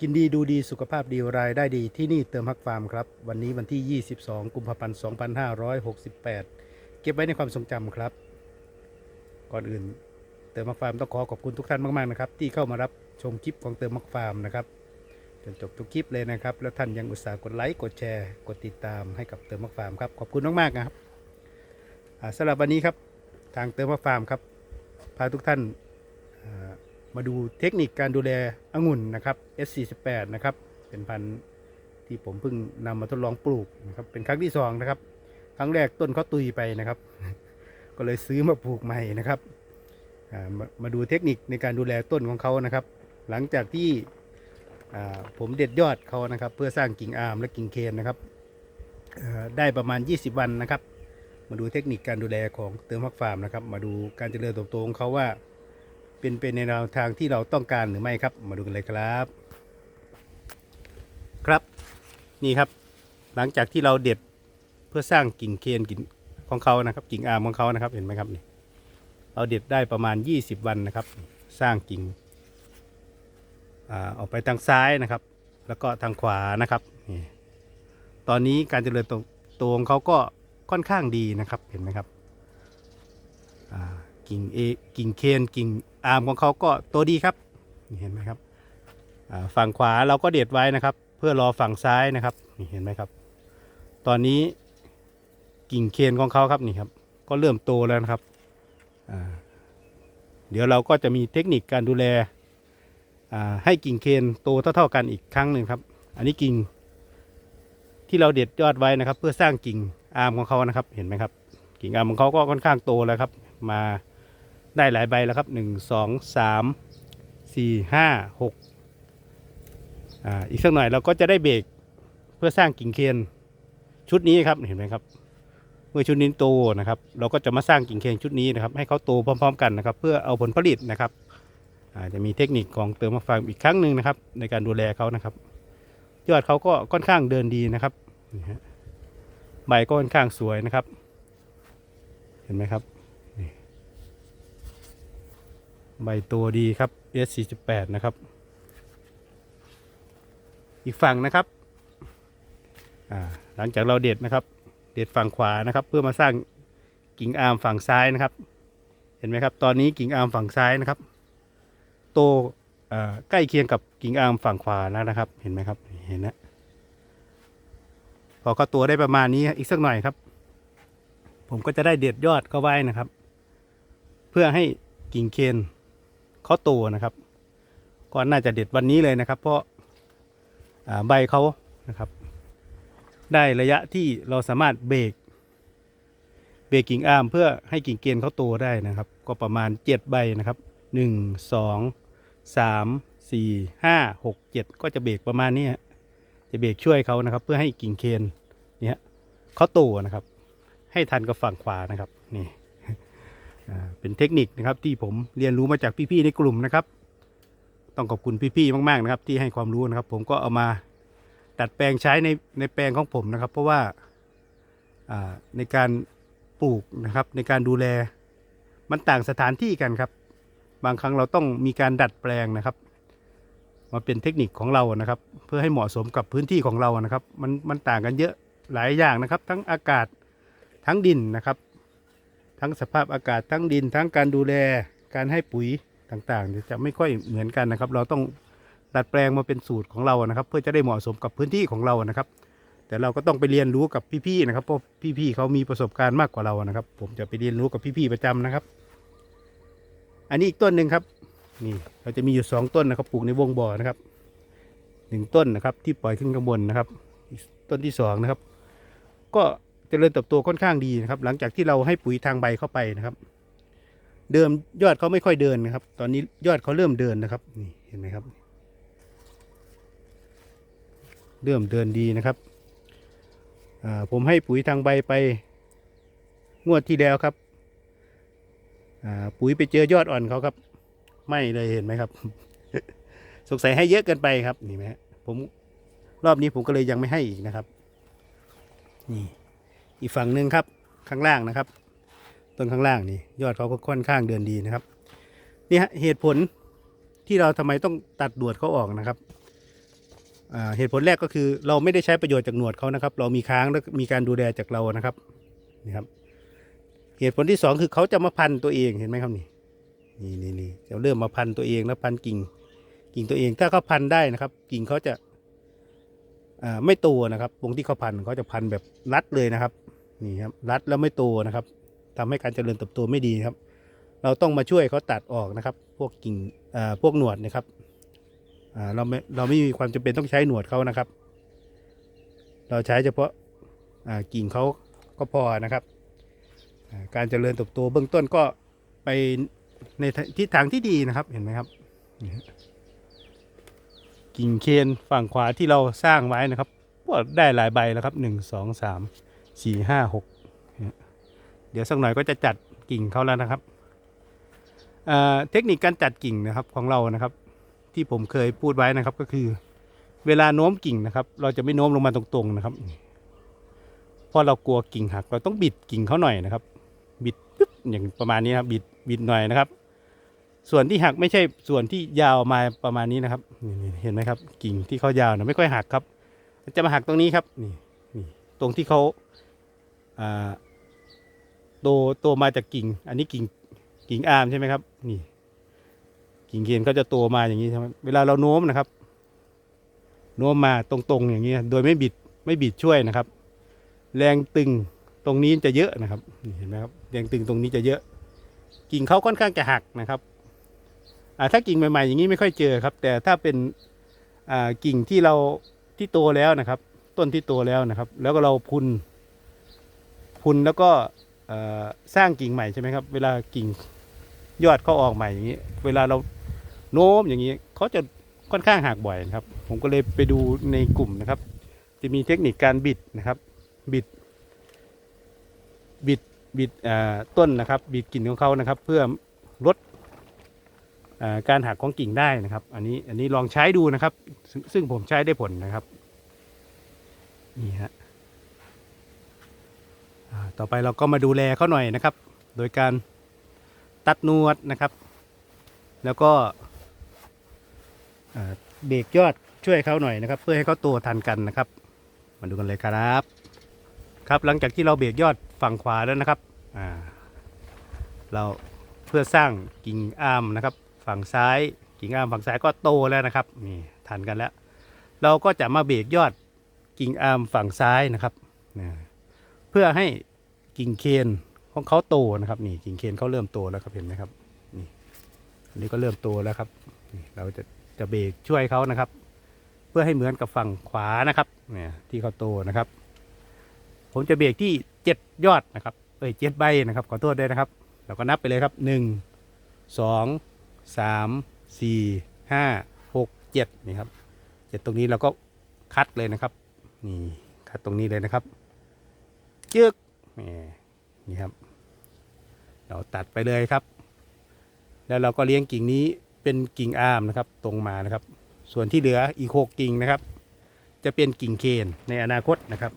กินดีดูดีสุขภาพดีรายได้ดีที่นี่เติมฮักฟาร์มครับ วันนี้วันที่ 22 กุมภาพันธ์ 2568 เก็บไว้ในความทรงจำครับ ก่อนอื่น เติมฮักฟาร์มต้องขอขอบคุณทุกท่านมากๆนะครับ ที่เข้ามารับชมคลิปของเติมฮักฟาร์มนะครับจนจบทุกคลิปเลยนะครับ แล้วท่านยังอุตส่าห์กดไลค์กดแชร์กดติดตามให้กับเติมฮักฟาร์มครับขอบคุณมากๆนะครับสำหรับวันนี้ครับทางเติมฮักฟาร์มครับพาทุกท่าน มาดูเทคนิคการดูแลองุ่นนะครับ S48 นะครับ เป็นพันธุ์ที่ผมเพิ่งนำมาทดลองปลูกนะครับ เป็นครั้งที่สองนะครับ ครั้งแรกต้นเขาตุยไปนะครับ ก็เลยซื้อมาปลูกใหม่นะครับมามาดูเทคนิคในการดูแลต้นของเขานะครับ หลังจากที่ผมเด็ดยอดเขานะครับ เพื่อสร้างกิ่งอาร์มและกิ่งเคนนะครับได้ประมาณ 20 วันนะครับ มาดูเทคนิคการดูแลของเติมฮักฟาร์มนะครับ มาดูการเจริญเติบโตของเขาว่า เป็นไปในแนวทางที่เราต้องการหรือไม่ครับ มาดูกันเลยครับ ครับนี่ครับ หลังจากที่เราเด็ดเพื่อสร้างกิ่งเคนกิ่งของเขานะครับ กิ่งอาร์มของเขานะครับเห็นไหมครับนี่เราเด็ดได้ประมาณ 20 วันนะครับ สร้างกิ่งอาออกไปทางซ้ายนะครับ แล้วก็ทางขวานะครับนี่ตอนนี้การเจริญโตของเขาก็ค่อนข้างดีนะครับเห็นไหมครับอ่า กิ่งเอกิ่งเคนกิ่งอาร์มของเขาก็โตดีครับนี่เห็นไหมครับฝั่งขวาเราก็เด็ดไว้นะครับ เพื่อรอฝั่งซ้ายนะครับนี่เห็นไหมครับ ตอนนี้กิ่งเคนของเขาครับนี่ครับ ก็เริ่มโตแล้วนะครับเดี๋ยวเราก็จะมีเทคนิคการดูแลให้กิ่งเคนโตเท่าๆกันอีกครั้งหนึ่งครับ อันนี้กิ่งที่เราเด็ดยอดไว้นะครับ เพื่อสร้างกิ่งอาร์มของเขานะครับ เห็นไหมครับ กิ่งอาร์มของเขาก็ค่อนข้างโตแล้วครับ มา ได้หลายใบแล้วครับหนึ่งสองสามสี่ห้าหกอ่าอีกสักหน่อยเราก็จะได้เบรกเพื่อสร้างกิ่งเคนชุดนี้ครับเห็นไหมครับ เมื่อชุดนี้โตนะครับ เราก็จะมาสร้างกิ่งเคนชุดนี้นะครับ ให้เขาโตพร้อม ๆ กันนะครับ เพื่อเอาผลผลิตนะครับอาจะมีเทคนิคของเติมมาฟาร์มอีกครั้งหนึ่งนะครับ ในการดูแลเขานะครับ ยอดเขาก็ค่อนข้างเดินดีนะครับใบก็ค่อนข้างสวยนะครับ เห็นไหมครับ ใบตัวดีครับ S48 นะครับ อีกฝั่งนะครับหลังจากเราเด็ดนะครับ เด็ดฝั่งขวานะครับ เพื่อมาสร้างกิ่งอาร์มฝั่งซ้ายนะครับ เห็นไหมครับ ตอนนี้กิ่งอาร์มฝั่งซ้ายนะครับ โตใกล้เคียงกับกิ่งอาร์มฝั่งขวาแล้วนะครับ เห็นไหมครับ เห็นนะพอเขาตัวได้ประมาณนี้อีกสักหน่อยครับ ผมก็จะได้เด็ดยอดเขาไว้นะครับ เพื่อให้กิ่งเคน เขาโตนะครับ ก็น่าจะเด็ดวันนี้เลยนะครับ เพราะาใบเขานะครับ ได้ระยะที่เราสามารถเบรกเบรกกิ่งอาร์มเพื่อให้กิ่งเกนเขาโตได้นะครับ ก็ประมาณเจ็ดใบนะครับหนึ่งสองสามสี่ห้าหกเจ็ดก็จะเบรกประมาณนี้จะเบรกช่วยเขานะครับ เพื่อให้กิ่งเคนเนี่ยเขาโตนะครับ ให้ทันกับฝั่งขวานะครับนี่ เป็นเทคนิคนะครับที่ผมเรียนรู้มาจากพี่ๆในกลุ่มนะครับ ต้องขอบคุณพี่ๆมากๆนะครับ ที่ให้ความรู้นะครับ ผมก็เอามาดัดแปลงใช้ในในแปลงของผมนะครับ เพราะว่าอ่าในการปลูกนะครับ ในการดูแลมันต่างสถานที่กันครับ บางครั้งเราต้องมีการดัดแปลงนะครับมาเป็นเทคนิคของเรานะครับ เพื่อให้เหมาะสมกับพื้นที่ของเรานะครับ มันมันต่างกันเยอะหลายอย่างนะครับ ทั้งอากาศทั้งดินนะครับ ทั้งสภาพอากาศทั้งดินทั้งการดูแลการให้ปุ๋ยต่างๆ จะไม่ค่อยเหมือนกันนะครับ เราต้องดัดแปลงมาเป็นสูตรของเรานะครับ เพื่อจะได้เหมาะสมกับพื้นที่ของเรานะครับ แต่เราก็ต้องไปเรียนรู้กับพี่ๆนะครับเพราะพี่ๆเขามีประสบการณ์มากกว่าเรานะครับ ผมจะไปเรียนรู้กับพี่ๆประจำนะครับ อันนี้อีกต้นหนึ่งครับนี่เราจะมีอยู่สองต้นนะครับปลูกในวงบ่อนะครับหนึ่งต้นนะครับที่ปล่อยขึ้นข้างบนนะครับ ต้นที่สองนะครับก็ เจริญเติบโตค่อนข้างดีนะครับ หลังจากที่เราให้ปุ๋ยทางใบเข้าไปนะครับ เดิมยอดเขาไม่ค่อยเดินนะครับ ตอนนี้ยอดเขาเริ่มเดินนะครับนี่เห็นไหมครับ เริ่มเดินดีนะครับผมให้ปุ๋ยทางใบไปงวดที่แล้วครับปุ๋ยไปเจอยอดอ่อนเขาครับ ไม่เลยเห็นไหมครับ สงสัยให้เยอะเกินไปครับนี่ไหมผมรอบนี้ผมก็เลยยังไม่ให้อีกนะครับ นี่ อีกฝั่งหนึ่งครับข้างล่างนะครับ ต้นข้างล่างนี่ยอดเขาก็ค่อนข้างเดินดีนะครับนี่ฮะเหตุผลที่เราทำไมต้องตัดดวดเขาออกนะครับเหตุผลแรกก็คือเราไม่ได้ใช้ประโยชน์จากหนวดเขานะครับ เรามีค้างแล้วมีการดูแลจากเรานะครับนี่ครับ เหตุผลที่สองคือเขาจะมาพันตัวเองเห็นไหมครับนี่นี่นี่นี่จะเริ่มมาพันตัวเองแล้วพันกิ่งกิ่งตัวเองถ้าเขาพันได้นะครับ กิ่งเขาจะไม่โตนะครับวงที่เขาพันเขาจะพันแบบรัดเลยนะครับ นี่ครับรัดแล้วไม่โตนะครับทำให้การเจริญเติบโตไม่ดีครับ เราต้องมาช่วยเขาตัดออกนะครับ พวกกิ่งอ่าพวกหนวดนะครับอ่าเราไม่เราไม่มีความจำเป็นต้องใช้หนวดเขานะครับ เราใช้เฉพาะอ่ากิ่งเขาก็พอนะครับาการเจริญเติบโตเบื้องต้นก็ไปในทิศทางที่ดีนะครับเห็นไหมครับนี่ฮะกิ่งเคนฝั่งขวาที่เราสร้างไว้นะครับก็ได้หลายใบแล้วครับหนึ่งสองสาม สี่ห้าหกเดี๋ยวสักหน่อยก็จะจัดกิ่งเขาแล้วนะครับเทคนิคการจัดกิ่งนะครับของเรานะครับ ที่ผมเคยพูดไว้นะครับก็คือ เวลาโน้มกิ่งนะครับ เราจะไม่โน้มลงมาตรงๆนะครับเพราะเรากลัวกิ่งหัก เราต้องบิดกิ่งเขาหน่อยนะครับ บิดปึ๊บอย่างประมาณนี้นะครับบิดบิดหน่อยนะครับ ส่วนที่หักไม่ใช่ส่วนที่ยาวมาประมาณนี้นะครับเห็นไหมครับ กิ่งที่เขายาวนะไม่ค่อยหักครับ จะมาหักตรงนี้ครับนี่ ตรงที่เขาโตโตมาจากกิ่ง อันนี้กิ่งกิ่งอามใช่ไหมครับ นี่ กิ่งเคนเขาจะโตมาอย่างนี้ใช่ไหมเวลาเราโน้มนะครับ โน้มมาตรงๆอย่างนี้ โดยไม่บิดไม่บิดช่วยนะครับ แรงตึงตรงนี้จะเยอะนะครับเห็นไหมครับแรงตึงตรงนี้จะเยอะ กิ่งเขาค่อนข้างจะหักนะครับถ้ากิ่งใหม่ๆอย่างนี้ไม่ค่อยเจอครับ แต่ถ้าเป็นกิ่งที่เราที่โตแล้วนะครับ ต้นที่โตแล้วนะครับ แล้วก็เราพุนพุนแล้วก็สร้างกิ่งใหม่ใช่ไหมครับ เวลากิ่งยอดเขาออกใหม่อย่างนี้ เวลาเราโน้มอย่างนี้เขาจะค่อนข้างหักบ่อยนะครับ ผมก็เลยไปดูในกลุ่มนะครับ จะมีเทคนิคการบิดนะครับ บิด บิดบิดต้นนะครับ บิดกิ่งของเขานะครับ เพื่อลดอการหักของกิ่งได้นะครับ อันนี้อันนี้ลองใช้ดูนะครับซซึ่งผมใช้ได้ผลนะครับ นี่ฮะต่อไปเราก็มาดูแลเขาหน่อยนะครับ โดยการตัดนวดนะครับ แล้วก็เบรกยอดช่วยเขาหน่อยนะครับ เพื่อให้เขาโตทันกันนะครับ มาดูกันเลยครับ ครับหลังจากที่เราเบรกยอดฝั่งขวาแล้วนะครับเราเพื่อสร้างกิ่งอ้ามนะครับ ฝั่งซ้ายกิ่งอ้ามฝั่งซ้ายก็โตแล้วนะครับนี่ทันกันแล้ว เราก็จะมาเบรกยอด กิ่งอาร์มฝั่งซ้ายนะครับนะเพื่อให้กิ่งเคนของเขาโตนะครับนี่กิ่งเคนเขาเริ่มโตแล้วครับเห็นไหมครับนี่อันนี้ก็เริ่มโตแล้วครับนี่เราจะจะเบรกช่วยเขานะครับ เพื่อให้เหมือนกับฝั่งขวานะครับเนี่ยที่เขาโตนะครับ ผมจะเบรกที่เจ็ดยอดนะครับเอ้ยเจ็ดใบนะครับขอโทษด้วยนะครับ เราก็นับไปเลยครับหนึ่งสองสามสี่ห้าหกเจ็ดนี่ครับเจ็ดตรงนี้เราก็คัดเลยนะครับ นี่คัดตรงนี้เลยนะครับจึกนี่ครับ เราตัดไปเลยครับ แล้วเราก็เลี้ยงกิ่งนี้เป็นกิ่งอาร์มนะครับ ตรงมานะครับ ส่วนที่เหลืออีกหกกิ่งนะครับ จะเป็นกิ่งเคนในอนาคตนะครับ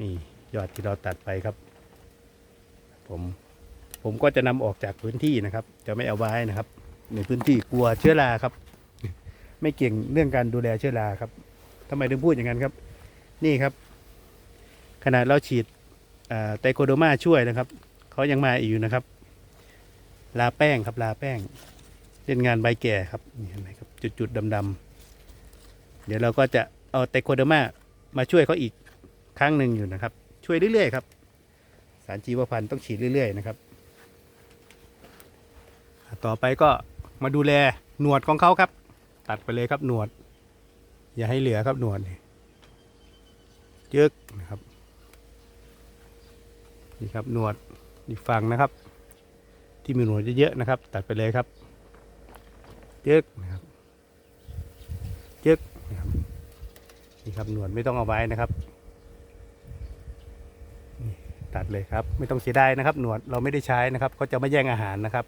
นี่ยอดที่เราตัดไปครับ ผมผมก็จะนำออกจากพื้นที่นะครับ จะไม่เอาไว้นะครับ ในพื้นที่กลัวเชื้อราครับ ไม่เก่งเรื่องการดูแลเชื้อราครับทำไมถึงพูดอย่างนั้นครับ นี่ครับ ขนาดเราฉีดไตโคโดมาช่วยนะครับเขายังมาอีกอยู่นะครับ ลาแป้งครับลาแป้ง เล่นงานใบแก่ครับนี่เห็นไหมครับจุดๆดำๆเดี๋ยวเราก็จะเอาไตโคโดมามาช่วยเขาอีกครั้งหนึ่งอยู่นะครับ ช่วยเรื่อยๆครับ สารชีวพันธ์ต้องฉีดเรื่อยๆนะครับ ต่อไปก็มาดูแลหนวดของเขาครับ ตัดไปเลยครับหนวด อย่าให้เหลือครับหนวดนี่ จึกนะครับนี่ครับหนวดอีกฝั่งนะครับ ที่มีหนวดเยอะๆนะครับ ตัดไปเลยครับจึกนะครับจึกนะครับนี่ครับหนวดไม่ต้องเอาไว้นะครับตัดเลยครับ ไม่ต้องเสียดายนะครับ หนวดเราไม่ได้ใช้นะครับเขาจะไม่แย่งอาหารนะครับ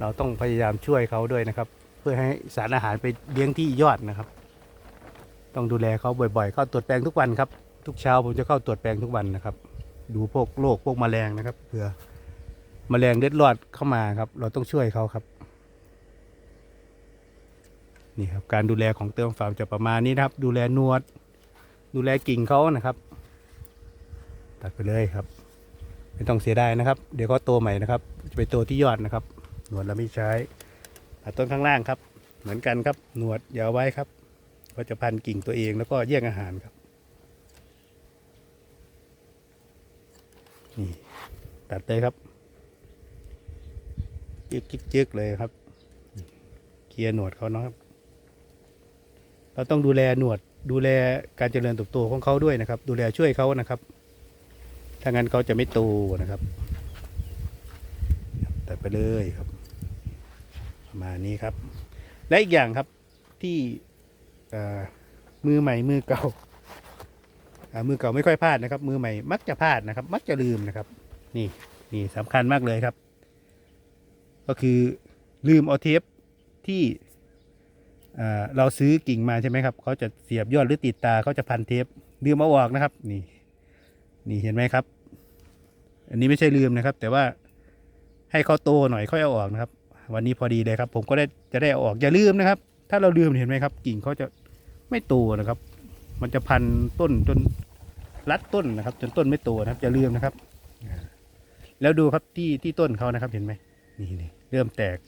เราต้องพยายามช่วยเขาด้วยนะครับ เพื่อให้สารอาหารไปเลี้ยงที่ยอดนะครับ ต้องดูแลเขาบ่อยๆ เข้าตรวจแปลงทุกวันครับ ทุกเช้าผมจะเข้าตรวจแปลงทุกวันนะครับ ดูพวกโรคพวกแมลงนะครับเผื่อแมลงเล็ดรอดเข้ามาครับ เราต้องช่วยเขาครับ นี่ครับการดูแลของเติมฟาร์มจะประมาณนี้นะครับ ดูแลนวด ดูแลกิ่งเขานะครับ ตัดไปเลยครับ ไม่ต้องเสียดายนะครับ เดี๋ยวก็โตใหม่นะครับ จะไปโตที่ยอดนะครับ หนวดเราไม่ใช้ตัดต้นข้างล่างครับ เหมือนกันครับ หนวดอย่าเอาไว้ครับ ก็จะพันกิ่งตัวเองแล้วก็แย่งอาหารครับ นี่ตัดเลยครับจึกจึกจึกเลยครับ เคลียร์หนวดเขานะครับ เราต้องดูแลหนวด ดูแลการเจริญเติบโตของเขาด้วยนะครับ ดูแลช่วยเขานะครับถ้างั้นเขาจะไม่โตนะครับ ตัดไปเลยครับ ประมาณนี้ครับ และอีกอย่างครับที่ มือใหม่มือเก่าามือเก่าไม่ค่อยพลาดนะครับ มือใหม่มักจะพลาดนะครับ มักจะลืมนะครับ นี่นี่สำคัญมากเลยครับ ก็คือลืมเอาเทปที่เราซื้อกิ่งมาใช่ไหมครับเขาจะเสียบยอดหรือติดตาเขาจะพันเทปลืมเอาออกนะครับ นี่ นี่เห็นไหมครับ อันนี้ไม่ใช่ลืมนะครับ แต่ว่าให้เขาโตหน่อยค่อยเอาออกนะครับ วันนี้พอดีเลยครับ ผมก็ได้จะได้เอาออกอย่าลืมนะครับ ถ้าเราลืมเห็นไหมครับ กิ่งเขาจะไม่โตนะครับ มันจะพันต้นจนรัดต้นนะครับ จนต้นไม่โตนะครับอย่าลืมนะครับ แล้วดูครับที่ที่ต้นเขานะครับเห็นไหมนี่นี่เริ่มแตก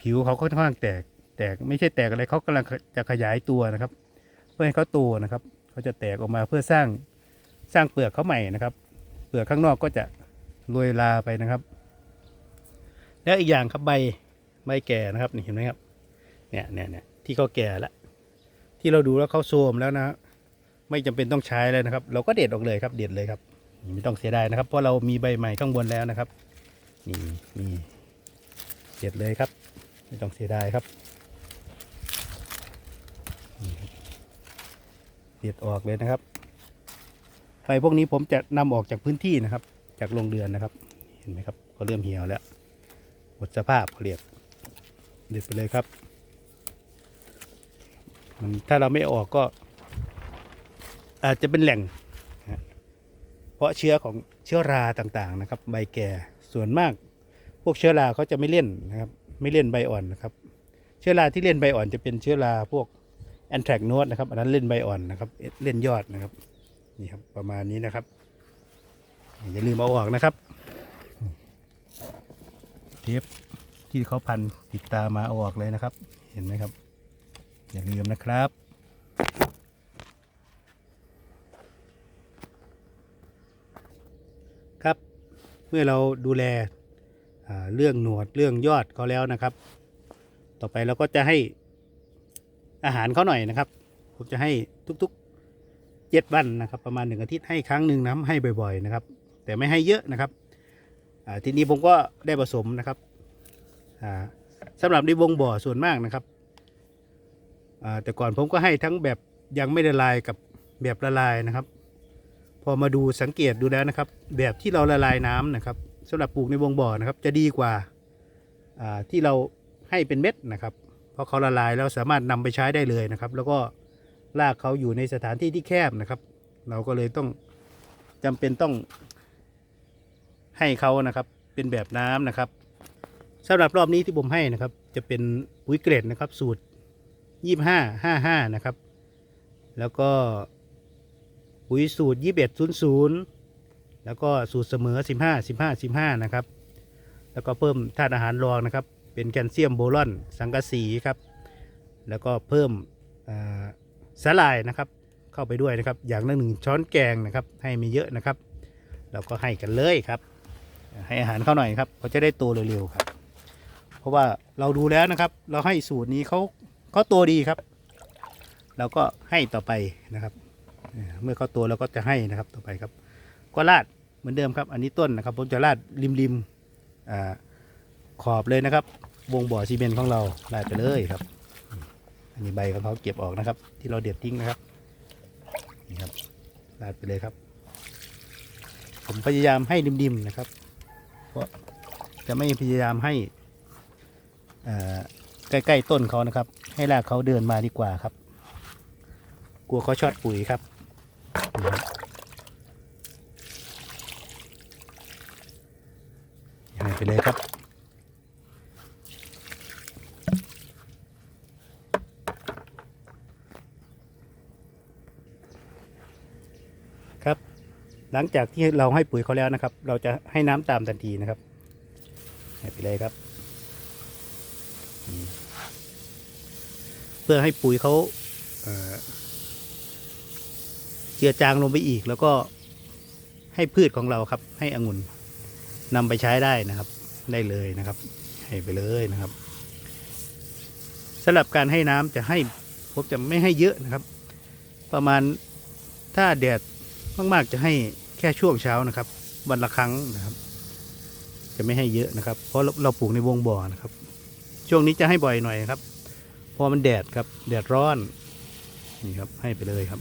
ผิวเขาค่อนข้างแตก แตกไม่ใช่แตกอะไรเขากำลังจะขยายตัวนะครับ เพื่อให้เขาโตนะครับเขาจะแตกออกมาเพื่อสร้างสร้างเปลือกเขาใหม่นะครับ เปลือกข้างนอกก็จะโรยลาไปนะครับ แล้วอีกอย่างครับใบ ใบแก่นะครับนี่เห็นไหมครับเนี่ยเนี่ยเนี่ยที่เขาแก่แล้วที่เราดูแล้วเขาโทมแล้วนะไม่จำเป็นต้องใช้แล้วนะครับ เราก็เด็ดออกเลยครับเด็ดเลยครับไม่ต้องเสียดายนะครับ เพราะเรามีใบใหม่ข้างบนแล้วนะครับนี่นี่เด็ดเลยครับ ไม่ต้องเสียดายครับเด็ดออกเลยนะครับใบพวกนี้ผมจะนำออกจากพื้นที่นะครับ จากโรงเรือนนะครับ เห็นไหมครับเขาเริ่มเหี่ยวแล้วหมดสภาพเขาเรียก เด็ดไปเลยครับ มันถ้าเราไม่ออกก็ อาจจะเป็นแหล่ง เพราะเชื้อของเชื้อราต่างๆนะครับ ใบแก่ส่วนมาก พวกเชื้อราเขาจะไม่เล่นนะครับ ไม่เล่นใบอ่อนนะครับ เชื้อราที่เล่นใบอ่อนจะเป็นเชื้อราพวกแอนแทรกโนดนะครับอันนั้นเล่นใบอ่อนนะครับ เล่นยอดนะครับนี่ครับประมาณนี้นะครับ อย่าลืมเอาออกนะครับเทป ที่เขาพันติดตามมาเอาออกเลยนะครับ เห็นไหมครับ อย่าลืมนะครับ ครับเมื่อเราดูแลเรื่องหนวดเรื่องยอดเขาแล้วนะครับ ต่อไปเราก็จะให้อาหารเขาหน่อยนะครับ ผมจะให้ทุกๆเจ็ดวันนะครับ ประมาณหนึ่งอาทิตย์ให้ครั้งหนึ่งนะให้บ่อยๆนะครับ แต่ไม่ให้เยอะนะครับทีนี้ผมก็ได้ผสมนะครับ สำหรับในวงบ่อส่วนมากนะครับแต่ก่อนผมก็ให้ทั้งแบบยังไม่ละลายกับแบบละลายนะครับ พอมาดูสังเกตดูแล้วนะครับ แบบที่เราละลายน้ำนะครับสำหรับปลูกในวงบ่อนะครับ จะดีกว่าที่เราให้เป็นเม็ดนะครับเพราะเขาละลายแล้วสามารถนำไปใช้ได้เลยนะครับ แล้วก็รากเขาอยู่ในสถานที่ที่แคบนะครับ เราก็เลยต้องจำเป็นต้องให้เขานะครับเป็นแบบน้ำนะครับ สำหรับรอบนี้ที่ผมให้นะครับ จะเป็นปุ๋ยเกรดนะครับ สูตรยี่ห้าห้าห้านะครับ แล้วก็ปุ๋ยสูตร 2100 แล้วก็สูตรเสมอ 15 15 15 นะครับ แล้วก็เพิ่มธาตุอาหารรองนะครับ เป็นแคลเซียมโบรอน สังกะสีครับ แล้วก็เพิ่มสาลายนะครับ เข้าไปด้วยนะครับ อย่างละหนึ่งช้อนแกงนะครับ ให้ไม่เยอะนะครับ แล้วก็ให้กันเลยครับ ให้อาหารเข้าหน่อยครับเขาจะได้โตเร็วๆครับ เพราะว่าเราดูแล้วนะครับ เราให้สูตรนี้เขาเขาโตดีครับ เราก็ให้ต่อไปนะครับเมื่อเขาโตเราก็จะให้นะครับต่อไปครับ ก็ราดเหมือนเดิมครับ อันนี้ต้นนะครับผมจะราดริมริมๆอ่าขอบเลยนะครับ วงบ่อซีเมนต์ของเราราดไปเลยครับ อันนี้ใบของเขาเก็บออกนะครับ ที่เราเด็ดทิ้งนะครับนี่ครับราดไปเลยครับ ผมพยายามให้ริมๆนะครับ เพราะจะไม่พยายามให้ ใกล้ๆต้นเขานะครับ ให้รากเขาเดินมาดีกว่าครับ กลัวเขาชอดปุ๋ยครับ ยังไงไปเลยครับครับ หลังจากที่เราให้ปุ๋ยเขาแล้วนะครับ เราจะให้น้ำตามทันทีนะครับไปเลยครับ เพื่อให้ปุ๋ยเขาเจือจางลงไปอีก แล้วก็ให้พืชของเราครับ ให้องุ่นนำไปใช้ได้นะครับ ได้เลยนะครับ ให้ไปเลยนะครับสำหรับการให้น้ำจะให้ผมจะไม่ให้เยอะนะครับ ประมาณถ้าแดดมากๆจะให้แค่ช่วงเช้านะครับ วันละครั้งนะครับ จะไม่ให้เยอะนะครับ เพราะเราเราปลูกในวงบ่อนะครับ ช่วงนี้จะให้บ่อยหน่อยครับ อมันแดดครับ แดดร้อน นี่ครับให้ไปเลยครับ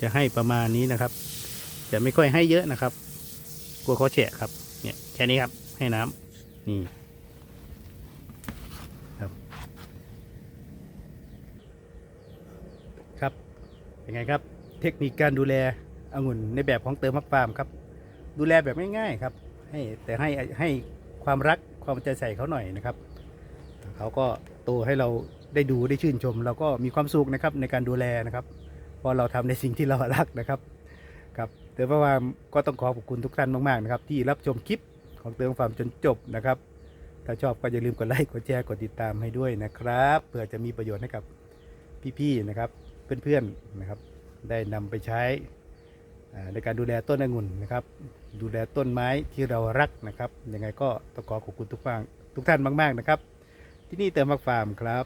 จะให้ประมาณนี้นะครับ จะไม่ค่อยให้เยอะนะครับ กลัวเขาแฉะครับ เนี่ยแค่นี้ครับ ให้น้ำนี่ครับเป็นไงครับ เทคนิคการดูแลองุ่นในแบบของเติมฮักฟาร์มครับ ดูแลแบบง่ายๆครับ ให้แต่ให้ให้ความรักความใจใส่เขาหน่อยนะครับ เขาก็โตให้เราได้ดูได้ชื่นชม เราก็มีความสุขนะครับในการดูแลนะครับเพราะเราทำในสิ่งที่เรารักนะครับครับเติมฟาร์มก็ต้องขอขอบคุณทุกท่านมากๆนะครับ ที่รับชมคลิปของเติมฟาร์มจนจบนะครับ ถ้าชอบก็อย่าลืมกดไลค์กดแชร์กดติดตามให้ด้วยนะครับเพื่อจะมีประโยชน์ให้กับพี่ๆนะครับ เพื่อนๆนะครับ ได้นำไปใช้ ในการดูแลต้นองุ่นนะครับ ดูแลต้นไม้ที่เรารักนะครับยังไงก็ต้องขอขอบคุณทุกฟังทุกท่านมาก ๆนะครับ ที่นี่เติมมักฟาร์มครับ